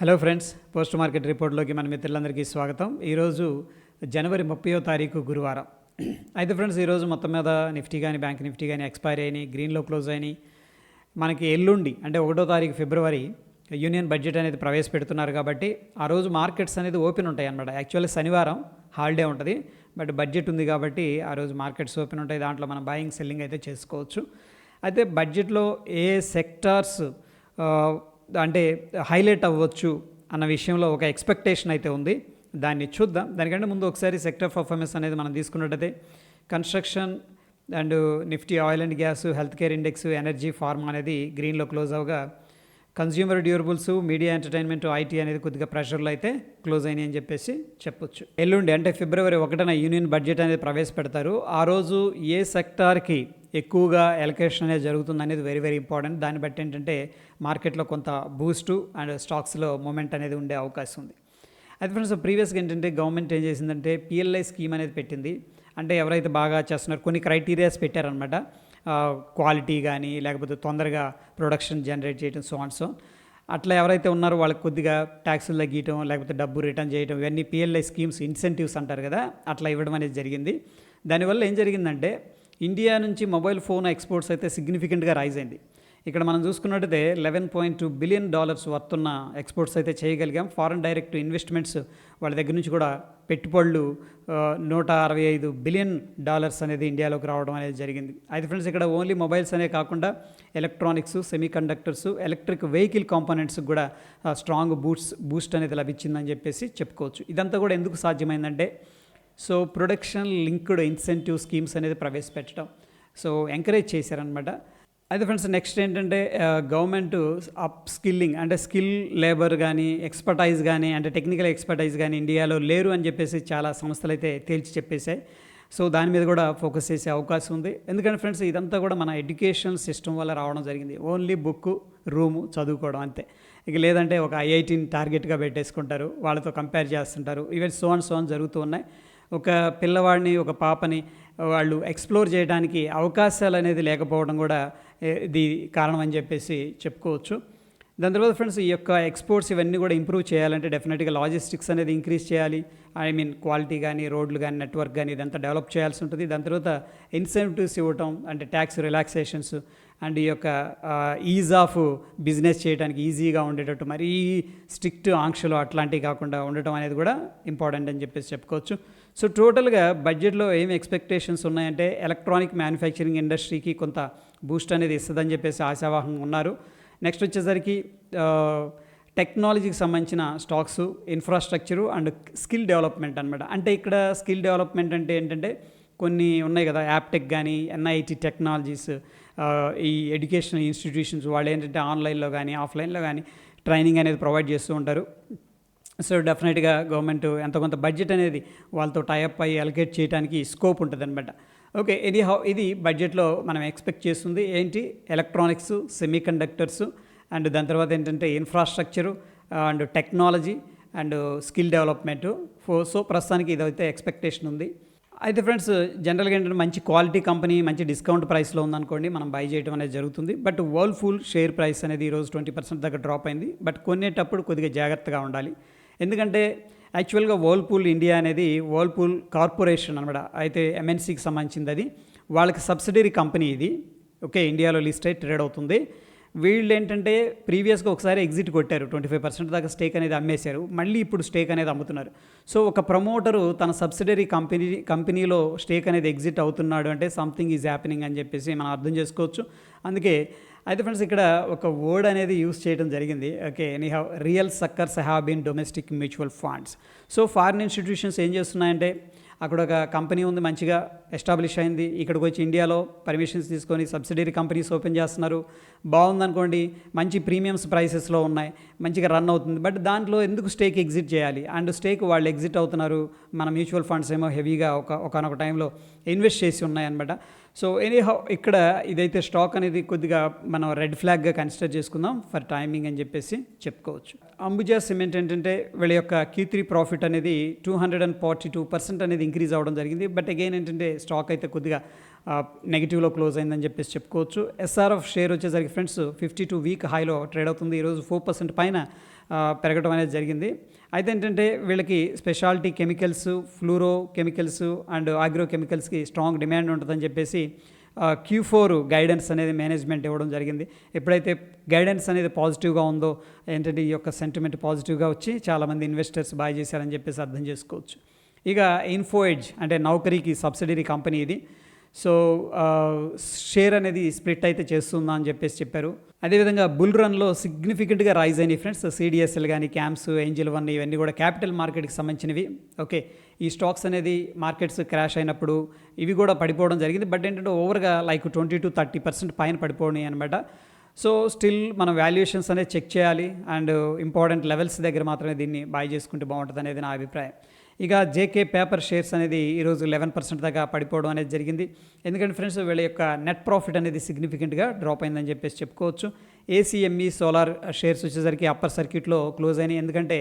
Hello friends post market రిపోర్ట్లోకి మన మిత్రులందరికీ స్వాగతం. ఈరోజు జనవరి ముప్పయో తారీఖు గురువారం. అయితే ఫ్రెండ్స్ ఈరోజు మొత్తం మీద నిఫ్టీ కానీ బ్యాంక్ నిఫ్టీ కానీ ఎక్స్పైర్ అయినాయి గ్రీన్లో క్లోజ్ అయినాయి. మనకి ఎల్లుండి అంటే ఒకటో తారీఖు ఫిబ్రవరి యూనియన్ బడ్జెట్ అనేది ప్రవేశపెడుతున్నారు కాబట్టి ఆ రోజు మార్కెట్స్ అనేది ఓపెన్ ఉంటాయి అన్నమాట. యాక్చువల్లీ శనివారం హాలిడే ఉంటుంది బట్ బడ్జెట్ ఉంది కాబట్టి ఆ రోజు మార్కెట్స్ ఓపెన్ ఉంటాయి. దాంట్లో మనం బాయింగ్ సెల్లింగ్ అయితే చేసుకోవచ్చు. అయితే బడ్జెట్లో ఏ సెక్టార్స్ అంటే హైలైట్ అవ్వచ్చు అన్న విషయంలో ఒక ఎక్స్పెక్టేషన్ అయితే ఉంది. దాన్ని చూద్దాం. దానికంటే ముందు ఒకసారి సెక్టర్ పర్ఫార్మెన్స్ అనేది మనం తీసుకున్నట్టయితే construction and Nifty oil and gas health care index energy pharma అనేది గ్రీన్లో close అవగా consumer durables media entertainment IT అనేది కొద్దిగా ప్రెషర్లో అయితే క్లోజ్ అయినాయి అని చెప్పేసి చెప్పొచ్చు. ఎల్లుండి అంటే ఫిబ్రవరి ఒకటన యూనియన్ బడ్జెట్ అనేది ప్రవేశపెడతారు. ఆ రోజు ఏ సెక్టార్కి ఎక్కువగా ఎలకేషన్ అనేది జరుగుతుంది అనేది వెరీ వెరీ ఇంపార్టెంట్ దాన్ని బట్టి ఏంటంటే మార్కెట్లో కొంత బూస్టు అండ్ స్టాక్స్లో మూమెంట్ అనేది ఉండే అవకాశం ఉంది. అయితే ఫ్రెండ్స్ ప్రీవియస్గా ఏంటంటే గవర్నమెంట్ ఏం చేసిందంటే పిఎల్ఐ స్కీమ్ అనేది పెట్టింది. అంటే ఎవరైతే బాగా చేస్తున్నారు కొన్ని క్రైటీరియాస్ పెట్టారనమాట క్వాలిటీ కానీ లేకపోతే తొందరగా ప్రొడక్షన్ జనరేట్ చేయడం సో అండ్ సో అట్లా ఎవరైతే ఉన్నారో వాళ్ళకి కొద్దిగా ట్యాక్సులు తగ్గియటం లేకపోతే డబ్బు రిటర్న్ చేయడం ఇవన్నీ పిఎల్ఐ స్కీమ్స్ ఇన్సెంటివ్స్ అంటారు కదా అట్లా ఇవ్వడం అనేది జరిగింది. దానివల్ల ఏం జరిగిందంటే ఇండియా నుంచి మొబైల్ ఫోన్ ఎక్స్పోర్ట్స్ అయితే సిగ్నిఫికెంట్గా రైజ్ అయింది. ఇక్కడ మనం చూసుకున్నట్టయితే eleven point two billion dollars వస్తున్న ఎక్స్పోర్ట్స్ అయితే చేయగలిగాం. ఫారెన్ డైరెక్ట్ ఇన్వెస్ట్మెంట్స్ వాళ్ళ దగ్గర నుంచి కూడా పెట్టుబడులు నూట అరవై ఐదు బిలియన్ డాలర్స్ అనేది ఇండియాలోకి రావడం అనేది జరిగింది. అయితే ఫ్రెండ్స్ ఇక్కడ ఓన్లీ మొబైల్స్ అనే కాకుండా electronics semiconductors electric vehicle components కూడా స్ట్రాంగ్ బూట్స్ బూస్ట్ అనేది లభించిందని చెప్పేసి చెప్పుకోవచ్చు. ఇదంతా కూడా ఎందుకు సాధ్యమైందంటే so production linked incentive schemes అనేది ప్రవేశపెట్టడం. సో ఎంకరేజ్ చేశారనమాట అయితే ఫ్రెండ్స్ నెక్స్ట్ ఏంటంటే గవర్నమెంట్ అప్ స్కిల్లింగ్ అంటే స్కిల్ లేబర్ కానీ ఎక్స్పర్టైజ్ కానీ అంటే టెక్నికల్ ఎక్స్పర్టైజ్ కానీ ఇండియాలో లేరు అని చెప్పేసి చాలా సంస్థలు అయితే తేల్చి చెప్పేశాయి. సో దాని మీద కూడా ఫోకస్ చేసే అవకాశం ఉంది. ఎందుకంటే ఫ్రెండ్స్ ఇదంతా కూడా మన ఎడ్యుకేషన్ సిస్టమ్ వల్ల రావడం జరిగింది. ఓన్లీ బుక్ రూము చదువుకోవడం అంతే. ఇక లేదంటే ఒక ఐఐటీని టార్గెట్గా పెట్టేసుకుంటారు. వాళ్ళతో కంపేర్ చేస్తుంటారు. ఈవెన్ సోన్ సోన్ జరుగుతూ ఉన్నాయి. ఒక పిల్లవాడిని ఒక పాపని వాళ్ళు ఎక్స్ప్లోర్ చేయడానికి అవకాశాలు అనేది లేకపోవడం కూడా ఇది కారణం అని చెప్పేసి చెప్పుకోవచ్చు. దాని తర్వాత ఫ్రెండ్స్ ఈ యొక్క ఎక్స్పోర్ట్స్ ఇవన్నీ కూడా ఇంప్రూవ్ చేయాలంటే డెఫినెట్గా లాజిస్టిక్స్ అనేది ఇంక్రీజ్ చేయాలి. ఐ మీన్ క్వాలిటీ కానీ రోడ్లు కానీ నెట్వర్క్ కానీ ఇదంతా డెవలప్ చేయాల్సి ఉంటుంది. దాని తర్వాత ఇన్సెంటివ్స్ ఇవ్వటం అంటే ట్యాక్స్ రిలాక్సేషన్స్ అండ్ ఈ యొక్క ఈజ్ ఆఫ్ బిజినెస్ చేయడానికి ఈజీగా ఉండేటట్టు మరీ స్ట్రిక్ట్ ఆంక్షలు అట్లాంటివి కాకుండా ఉండటం అనేది కూడా ఇంపార్టెంట్ అని చెప్పేసి చెప్పుకోవచ్చు. సో టోటల్గా బడ్జెట్లో ఏం ఎక్స్పెక్టేషన్స్ ఉన్నాయంటే ఎలక్ట్రానిక్ మ్యానుఫ్యాక్చరింగ్ ఇండస్ట్రీకి కొంత బూస్ట్ అనేది ఇస్తుందని చెప్పేసి ఆశావాహం ఉన్నారు. నెక్స్ట్ వచ్చేసరికి టెక్నాలజీకి సంబంధించిన stocks infrastructure and skill development అనమాట అంటే ఇక్కడ స్కిల్ డెవలప్మెంట్ అంటే ఏంటంటే కొన్ని ఉన్నాయి కదా యాప్టెక్ కానీ ఎన్ఐటి టెక్నాలజీస్ ఈ ఎడ్యుకేషనల్ ఇన్స్టిట్యూషన్స్ వాళ్ళు ఏంటంటే ఆన్లైన్లో కానీ ఆఫ్లైన్లో కానీ ట్రైనింగ్ అనేది ప్రొవైడ్ చేస్తూ ఉంటారు. సో డెఫినెట్గా గవర్నమెంట్ ఎంత కొంత బడ్జెట్ అనేది వాళ్ళతో టైఅప్ అయ్యి అలకేట్ చేయడానికి స్కోప్ ఉంటుంది అనమాట ఓకే ఇది హౌ ఇది బడ్జెట్లో మనం ఎక్స్పెక్ట్ చేస్తుంది. ఏంటి? ఎలక్ట్రానిక్స్ సెమీ కండక్టర్స్ అండ్ దాని తర్వాత ఏంటంటే infrastructure and technology and skill development. ఫో సో ప్రస్తుతానికి ఇదైతే ఎక్స్పెక్టేషన్ ఉంది. అయితే ఫ్రెండ్స్ జనరల్గా ఏంటంటే మంచి క్వాలిటీ కంపెనీ మంచి డిస్కౌంట్ ప్రైస్లో ఉందనుకోండి మనం బై చేయడం అనేది జరుగుతుంది. బట్ వర్ల్ఫుల్ షేర్ ప్రైస్ అనేది ఈరోజు ట్వంటీ పర్సెంట్ దాకా డ్రాప్ అయింది. బట్ కొనేటప్పుడు కొద్దిగా జాగ్రత్తగా ఉండాలి. ఎందుకంటే యాక్చువల్గా వర్ల్పూల్ ఇండియా అనేది వర్ల్పూల్ కార్పొరేషన్ అనమాట అయితే ఎంఎన్సీకి సంబంధించింది అది. వాళ్ళకి సబ్సిడరీ కంపెనీ ఇది. ఓకే ఇండియాలో లిస్ట్ అయి ట్రేడ్ అవుతుంది. వీళ్ళు ఏంటంటే ప్రీవియస్గా ఒకసారి ఎగ్జిట్ కొట్టారు ట్వంటీ ఫైవ్ పర్సెంట్ దాకా స్టేక్ అనేది అమ్మేశారు. మళ్ళీ ఇప్పుడు స్టేక్ అనేది అమ్ముతున్నారు. సో ఒక ప్రమోటరు తన సబ్సిడరీ కంపెనీ కంపెనీలో స్టేక్ అనేది ఎగ్జిట్ అవుతున్నాడు అంటే సంథింగ్ ఈజ్ హ్యాపెనింగ్ అని చెప్పేసి మనం అర్థం చేసుకోవచ్చు. అందుకే అయితే ఫ్రెండ్స్ ఇక్కడ ఒక వర్డ్ అనేది యూస్ చేయడం జరిగింది. Okay any have real suckers have been domestic mutual funds. So foreign institutions ఏం చేస్తున్నాయంటే అక్కడ ఒక కంపెనీ ఉంది మంచిగా ఎస్టాబ్లిష్ అయింది. ఇక్కడికి వచ్చి ఇండియాలో పర్మిషన్స్ తీసుకొని సబ్సిడరీ కంపెనీస్ ఓపెన్ చేస్తున్నారు. బాగుందనుకోండి మంచి ప్రీమియమ్స్ ప్రైసెస్లో ఉన్నాయి మంచిగా రన్ అవుతుంది. బట్ దాంట్లో ఎందుకు స్టేక్ ఎగ్జిట్ చేయాలి? అండ్ స్టేక్ వాళ్ళు ఎగ్జిట్ అవుతున్నారు. మన మ్యూచువల్ ఫండ్స్ ఏమో హెవీగా ఒక ఒకనొక టైంలో ఇన్వెస్ట్ చేసి ఉన్నాయన్నమాట. సో ఎనీ హౌ ఇక్కడ ఇదైతే స్టాక్ అనేది కొద్దిగా మనం రెడ్ ఫ్లాగ్గా కన్సిడర్ చేసుకుందాం ఫర్ టైమింగ్ అని చెప్పేసి చెప్పుకోవచ్చు. అంబుజా సిమెంట్ ఏంటంటే వీళ్ళ యొక్క క్యూ త్రీ ప్రాఫిట్ అనేది two hundred and forty two percent అనేది ఇంక్రీజ్ అవ్వడం జరిగింది. బట్ అగైన్ ఏంటంటే స్టాక్ అయితే కొద్దిగా నెగిటివ్లో క్లోజ్ అయిందని చెప్పేసి చెప్పుకోవచ్చు. ఎస్ఆర్ఎఫ్ షేర్ వచ్చేసరికి ఫ్రెండ్స్ ఫిఫ్టీ టూ వీక్ హైలో ట్రేడ్ అవుతుంది. ఈరోజు ఫోర్ పర్సెంట్ పైన పెరగడం అనేది జరిగింది. అయితే ఏంటంటే వీళ్ళకి specialty chemicals fluoro chemicals and agro కెమికల్స్కి strong demand ఉంటుందని చెప్పేసి క్యూ ఫోర్ గైడెన్స్ అనేది మేనేజ్మెంట్ ఇవ్వడం జరిగింది. ఎప్పుడైతే గైడెన్స్ అనేది పాజిటివ్గా ఉందో ఏంటంటే ఈ యొక్క సెంటిమెంట్ పాజిటివ్గా వచ్చి చాలామంది ఇన్వెస్టర్స్ బాయ్ చేశారని చెప్పేసి అర్థం చేసుకోవచ్చు. ఇక ఇన్ఫోఎడ్జ్ అంటే నౌకరీకి సబ్సిడరీ కంపెనీ ఇది. సో షేర్ అనేది స్ప్లిట్ అయితే చేస్తుందా అని చెప్పేసి చెప్పారు. అదేవిధంగా బుల్ రన్లో సిగ్నిఫికెంట్గా రైజ్ అయినాయి ఫ్రెండ్స్ సిడిఎస్ఎల్ కానీ క్యాంప్స్ ఏంజిల్ వన్ ఇవన్నీ కూడా క్యాపిటల్ మార్కెట్కి సంబంధించినవి. ఓకే ఈ స్టాక్స్ అనేది మార్కెట్స్ క్రాష్ అయినప్పుడు ఇవి కూడా పడిపోవడం జరిగింది. బట్ ఏంటంటే ఓవర్గా like twenty to thirty percent పైన పడిపోయినాయి అనమాట సో స్టిల్ మనం వాల్యుయేషన్స్ అనేది చెక్ చేయాలి. అండ్ ఇంపార్టెంట్ లెవెల్స్ దగ్గర మాత్రమే దీన్ని బాయ్ చేసుకుంటే బాగుంటుంది అనేది నా అభిప్రాయం. ఇక జేకే పేపర్ షేర్స్ అనేది ఈరోజు లెవెన్ పర్సెంట్ దాకా పడిపోవడం అనేది జరిగింది. ఎందుకంటే ఫ్రెండ్స్ వీళ్ళ యొక్క నెట్ ప్రాఫిట్ అనేది సిగ్నిఫికెంట్గా డ్రాప్ అయిందని చెప్పేసి చెప్పుకోవచ్చు. ఏసీఎంఈ సోలార్ షేర్స్ వచ్చేసరికి అప్పర్ సర్క్యూట్లో క్లోజ్ అయినాయి. ఎందుకంటే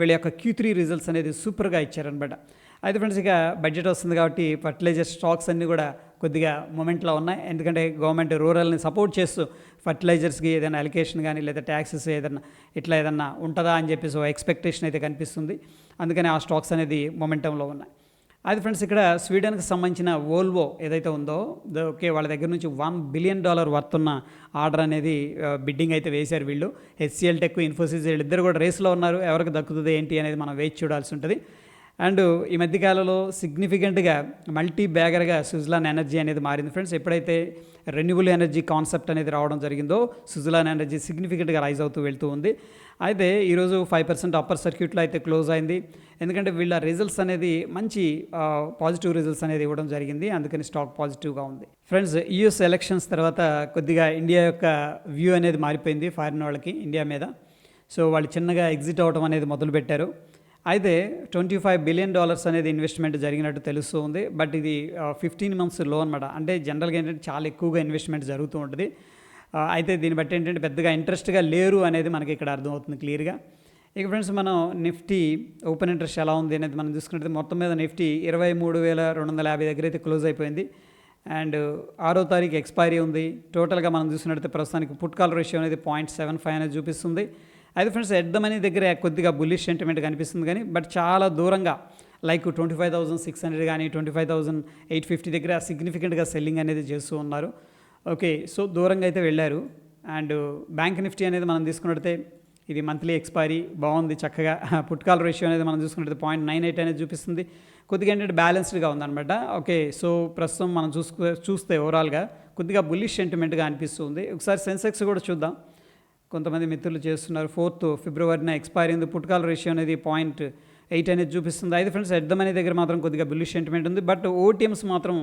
వీళ్ళ యొక్క క్యూ త్రీ రిజల్ట్స్ అనేది సూపర్గా ఇచ్చారనమాట అయితే ఫ్రెండ్స్ ఇక బడ్జెట్ వస్తుంది కాబట్టి ఫర్టిలైజర్ స్టాక్స్ అన్నీ కూడా కొద్దిగా మూమెంట్లో ఉన్నాయి. ఎందుకంటే గవర్నమెంట్ రూరల్ని సపోర్ట్ చేస్తూ ఫర్టిలైజర్స్కి ఏదైనా అలికేషన్ కానీ లేదా ట్యాక్సెస్ ఏదైనా ఇట్లా ఏదన్నా ఉంటుందా అని చెప్పేసి ఓ ఎక్స్పెక్టేషన్ అయితే కనిపిస్తుంది. అందుకని ఆ స్టాక్స్ అనేది మొమెంటంలో ఉన్నాయి. అది ఫ్రెండ్స్ ఇక్కడ స్వీడన్కి సంబంధించిన వోల్వో ఏదైతే ఉందో ఓకే వాళ్ళ దగ్గర నుంచి వన్ బిలియన్ డాలర్ వర్త్ ఉన్న ఆర్డర్ అనేది బిడ్డింగ్ అయితే వేశారు వీళ్ళు. హెచ్సిఎల్ టెక్ ఇన్ఫోసిస్ వీళ్ళిద్దరు కూడా రేస్లో ఉన్నారు. ఎవరికి దక్కుతుంది ఏంటి అనేది మనం వేచి చూడాల్సి ఉంటుంది. అండ్ ఈ మధ్యకాలంలో సిగ్నిఫికెంట్గా మల్టీ బ్యాగర్గా సుజలాన్ ఎనర్జీ అనేది మారింది ఫ్రెండ్స్. ఎప్పుడైతే రెన్యూబుల్ ఎనర్జీ కాన్సెప్ట్ అనేది రావడం జరిగిందో సుజలాన్ ఎనర్జీ సిగ్నిఫికెంట్గా రైజ్ అవుతూ వెళ్తూ ఉంది. అయితే ఈరోజు ఫైవ్ పర్సెంట్ అప్పర్ సర్క్యూట్లో అయితే క్లోజ్ అయింది. ఎందుకంటే వీళ్ళ రిజల్ట్స్ అనేది మంచి పాజిటివ్ రిజల్ట్స్ అనేది ఇవ్వడం జరిగింది. అందుకని స్టాక్ పాజిటివ్గా ఉంది. ఫ్రెండ్స్ యూఎస్ ఎలక్షన్స్ తర్వాత కొద్దిగా ఇండియా యొక్క వ్యూ అనేది మారిపోయింది ఫారిన్ వాళ్ళకి ఇండియా మీద. సో వాళ్ళు చిన్నగా ఎగ్జిట్ అవ్వడం అనేది మొదలుపెట్టారు. అయితే ట్వంటీ ఫైవ్ బిలియన్ డాలర్స్ అనేది ఇన్వెస్ట్మెంట్ జరిగినట్టు తెలుస్తూ ఉంది. బట్ ఇది ఫిఫ్టీన్ మంత్స్లో అనమాట అంటే జనరల్గా ఏంటంటే చాలా ఎక్కువగా ఇన్వెస్ట్మెంట్ జరుగుతూ ఉంటుంది. అయితే దీన్ని బట్టి ఏంటంటే పెద్దగా ఇంట్రెస్ట్గా లేరు అనేది మనకి ఇక్కడ అర్థమవుతుంది క్లియర్గా ఇక ఫ్రెండ్స్ మనం నిఫ్టీ ఓపెన్ ఇంట్రెస్ట్ ఎలా ఉంది అనేది మనం చూసుకుంటే మొత్తం మీద నిఫ్టీ ఇరవై మూడు వేల రెండు వందల యాభై దగ్గర అయితే క్లోజ్ అయిపోయింది. అండ్ ఆరో తారీఖు ఎక్స్పైరీ ఉంది. టోటల్గా మనం చూసినట్టయితే ప్రస్తుతానికి పుట్ కాల్ రేషియో అనేది పాయింట్ సెవెన్ ఫైవ్ అనేది చూపిస్తుంది. అయితే ఫ్రెండ్స్ ఎట్ ద మనీ దగ్గర కొద్దిగా బుల్లిష్ సెంటిమెంట్ కనిపిస్తుంది కానీ బట్ చాలా దూరంగా like twenty five thousand six hundred కానీ twenty five thousand eight fifty దగ్గర సిగ్నిఫికెంట్గా సెల్లింగ్ అనేది చేస్తూ ఉన్నారు. ఓకే సో దూరంగా అయితే వెళ్ళారు. అండ్ బ్యాంక్ నిఫ్టీ అనేది మనం తీసుకున్నట్టే ఇది మంత్లీ ఎక్స్పైరీ బాగుంది చక్కగా పుట్కాల రేషియో అనేది మనం చూసుకున్నట్టు పాయింట్ నైన్ ఎయిట్ అనేది చూపిస్తుంది. కొద్దిగా ఏంటంటే బ్యాలెన్స్డ్గా ఉందన్నమాట. ఓకే సో ప్రస్తుతం మనం చూసుకు చూస్తే ఓవరాల్గా కొద్దిగా బుల్లిష్ సెంటిమెంట్గా అనిపిస్తుంది. ఒకసారి సెన్సెక్స్ కూడా చూద్దాం. కొంతమంది మిత్రులు చేస్తున్నారు. ఫోర్త్ ఫిబ్రవరిన ఎక్స్పైర్ అయింది పుట్కాల్ రేషియో అనేది పాయింట్ ఎయిట్ అనేది చూపిస్తుంది. అయితే ఫ్రెండ్స్ ఎడ్ద అనే దగ్గర మాత్రం కొద్దిగా బుల్లిష్ సెంటిమెంట్ ఉంది. బట్ ఓటీఎమ్స్ మాత్రం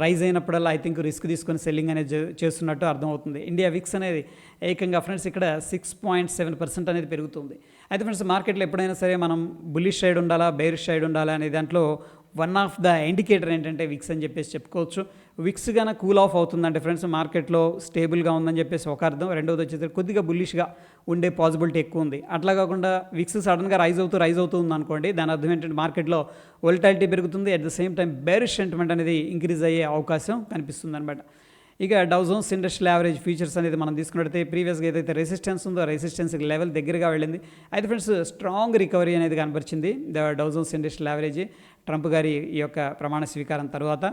రైజ్ అయినప్పుడల్లా ఐ థింక్ రిస్క్ తీసుకొని సెల్లింగ్ అనేది చేస్తున్నట్టు అర్థమవుతుంది. ఇండియా విక్స్ అనేది ఏకంగా ఫ్రెండ్స్ ఇక్కడ సిక్స్ పాయింట్ సెవెన్ పర్సెంట్ అనేది పెరుగుతుంది. అయితే ఫ్రెండ్స్ మార్కెట్లో ఎప్పుడైనా సరే మనం బుల్లిష్ సైడ్ ఉండాలా బేరిష్ సైడ్ ఉండాలా అనే దాంట్లో వన్ ఆఫ్ ద ఇండికేటర్ ఏంటంటే విక్స్ అని చెప్పేసి చెప్పుకోవచ్చు. విక్స్ గాన కూల్ ఆఫ్ అవుతుందంటే ఫ్రెండ్స్. మార్కెట్లో స్టేబుల్గా ఉందని చెప్పేసి ఒక అర్థం. రెండవది వచ్చేసి కొద్దిగా బుల్లిష్గా ఉండే పాసిబిలిటీ ఎక్కువ ఉంది. అట్లా కాకుండా విక్స్ సడన్గా రైజ్ అవుతూ రైజ్ అవుతూ అనుకోండి దాని అర్థం ఏంటంటే మార్కెట్లో వొలటాలిటీ పెరుగుతుంది. At the same time bearish sentiment అనేది ఇంక్రీజ్ అయ్యే అవకాశం కనిపిస్తుంది అనమాట ఇక డౌజోన్స్ ఇండస్ట్రియల్ యావరేజ్ ఫీచర్స్ అనేది మనం తీసుకున్నట్టయితే ప్రీవియస్గా ఏదైతే రెసిస్టెన్స్ ఉందో రెసిస్టెన్స్ లెవెల్ దగ్గరగా వెళ్ళింది. అయితే ఫ్రెండ్స్ స్ట్రాంగ్ రికవరీ అనేది కనపరిచింది the Dow Jones industrial average Trump గారి ఈ యొక్క ప్రమాణ స్వీకారం తర్వాత.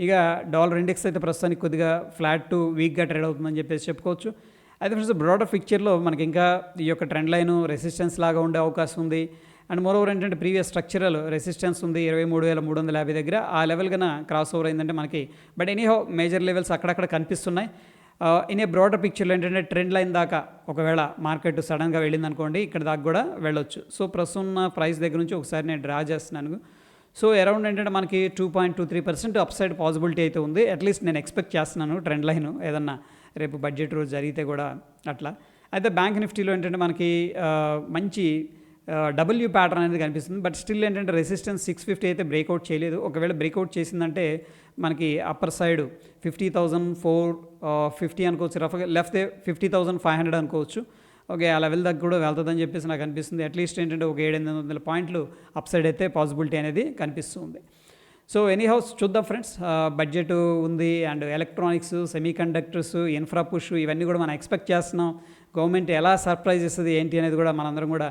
ఇక డాలర్ ఇండెక్స్ అయితే ప్రస్తుతానికి కొద్దిగా ఫ్లాట్ టు వీక్గా ట్రేడ్ అవుతుందని చెప్పేసి చెప్పుకోవచ్చు. అయితే ఫ్రెండ్స్ బ్రాడర్ పిక్చర్లో మనకి ఇంకా ఈ యొక్క ట్రెండ్ లైన్ రెసిస్టెన్స్ లాగా ఉండే అవకాశం ఉంది. అండ్ మోరోవర్ ఏంటంటే ప్రీవియస్ స్ట్రక్చరల్ రెసిస్టెన్స్ ఉంది ఇరవై మూడు వేల మూడు వందల యాభై దగ్గర. ఆ లెవెల్ కన్నా క్రాస్ ఓవర్ అయిందంటే మనకి బట్ ఎనీహో మేజర్ లెవెల్స్ అక్కడక్కడ కనిపిస్తున్నాయి. ఇన్ ఏ బ్రాడర్ పిక్చర్లో ఏంటంటే ట్రెండ్ లైన్ దాకా ఒకవేళ మార్కెట్ సడన్గా వెళ్ళింది అనుకోండి ఇక్కడ దాకా కూడా వెళ్ళొచ్చు. సో ప్రస్తుతం ఉన్న ప్రైస్ దగ్గర నుంచి ఒకసారి నేను డ్రా చేస్తున్నాను. సో అరౌండ్ ఏంటంటే మనకి two point two three percent up side possibility అయితే ఉంది. అట్లీస్ట్ నేను ఎక్స్పెక్ట్ చేస్తున్నాను ట్రెండ్ లైన్ ఏదన్నా రేపు బడ్జెట్ రోజు జరిగితే కూడా అట్లా. అయితే బ్యాంక్ నిఫ్టీలో ఏంటంటే మనకి మంచి డబ్ల్యూ ప్యాటర్న్ అనేది కనిపిస్తుంది. బట్ స్టిల్ ఏంటంటే రెసిస్టెన్స్ సిక్స్ ఫిఫ్టీ అయితే బ్రేక్అవుట్ చేయలేదు. ఒకవేళ బ్రేక్అవుట్ చేసిందంటే మనకి upper side fifty thousand four fifty అనుకోవచ్చు. రఫ్గా left fifty thousand five hundred అనుకోవచ్చు. ఓకే ఆ లెవెల్ దగ్గర కూడా వెళ్తుందని చెప్పేసి నాకు అనిపిస్తుంది. అట్లీస్ట్ ఏంటంటే ఒక ఏడు ఎనిమిది వందల పాయింట్లు అప్సైడ్ అయితే పాసిబిలిటీ అనేది కనిపిస్తుంది. సో ఎనీ హౌస్ చూద్దాం ఫ్రెండ్స్ బడ్జెట్ ఉంది and electronics semiconductors infra push ఇవన్నీ కూడా మనం ఎక్స్పెక్ట్ చేస్తున్నాం. గవర్నమెంట్ ఎలా సర్ప్రైజ్ ఇస్తుంది ఏంటి అనేది కూడా మనందరం కూడా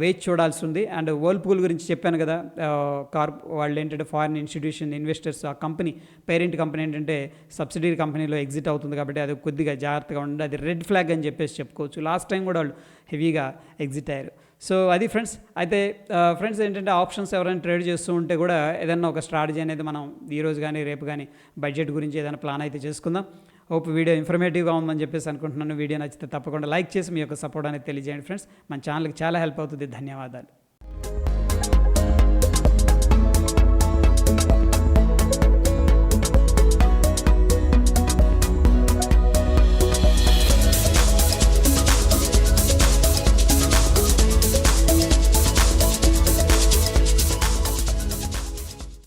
వేచి చూడాల్సి ఉంది అండ్ వర్ల్పూల్ గురించి చెప్పాను కదా కార్ వాళ్ళు ఏంటంటే ఫారిన్ ఇన్స్టిట్యూషన్ ఇన్వెస్టర్స్ ఆ కంపెనీ పేరెంట్ కంపెనీ ఏంటంటే సబ్సిడీ కంపెనీలో ఎగ్జిట్ అవుతుంది కాబట్టి అది కొద్దిగా జాగ్రత్తగా ఉండి అది రెడ్ ఫ్లాగ్ అని చెప్పేసి చెప్పుకోవచ్చు. లాస్ట్ టైం కూడా వాళ్ళు హెవీగా ఎగ్జిట్ అయ్యారు. సో అది ఫ్రెండ్స్ అయితే ఫ్రెండ్స్ ఏంటంటే ఆప్షన్స్ ఎవరైనా ట్రేడ్ చేస్తూ ఉంటే కూడా ఏదైనా ఒక స్ట్రాటజీ అనేది మనం ఈ రోజు కానీ రేపు కానీ బడ్జెట్ గురించి ఏదైనా ప్లాన్ అయితే చేసుకుందాం. ఓపు వీడియో ఇన్ఫర్మేటివ్గా ఉందని చెప్పేసి అనుకుంటున్నాను. వీడియో నచ్చితే తప్పకుండా లైక్ చేసి మీ యొక్క సపోర్ట్ అనేది తెలియజేయండి ఫ్రెండ్స్. మన ఛానల్కి చాలా హెల్ప్ అవుతుంది. ధన్యవాదాలు.